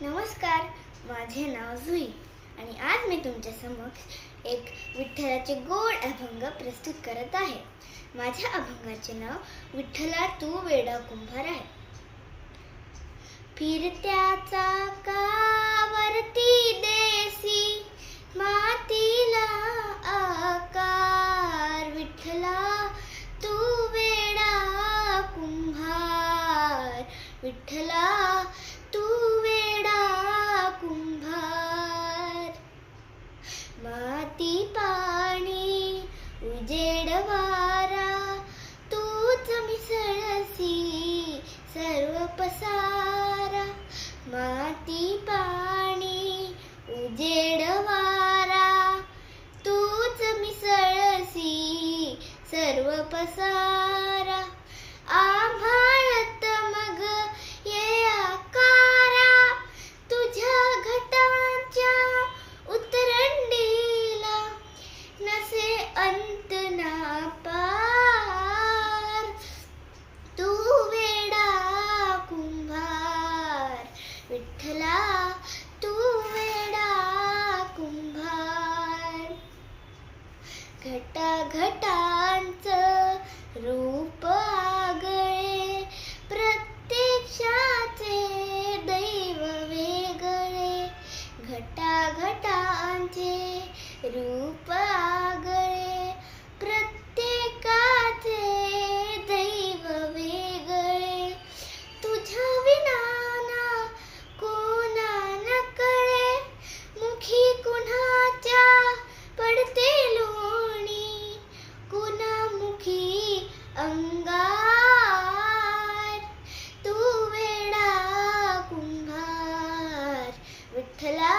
नमस्कार माझे नाव जुई आणि आज मी तुमच्या समक्ष एक विठ्ठलाचे गोड अभंग प्रस्तुत करत आहे. माझ्या अभंगाचे नाव विठ्ठला तू वेडा कुंभार आहे. फिरत्याचा कावरती देसी मातीला आकार. विठ्ठला तू वेडा कुंभार. विठ्ठला तू पसारा आभाळत मग ये आकारा. तुझ्या घटाच्या उतरंडीला नसे अंत ना पार तू वेडा कुंभार विठ्ठला तू वेडा कुंभार. घटा घटांचं घटा घटांचे रूप आगळे प्रत्येकाचे दैव वेगळे तुझ्या विनाना कोणा न कळे मुखी कुणाच्या पडते लोणी कुणामुखी अंगार तू Hello. कुंभार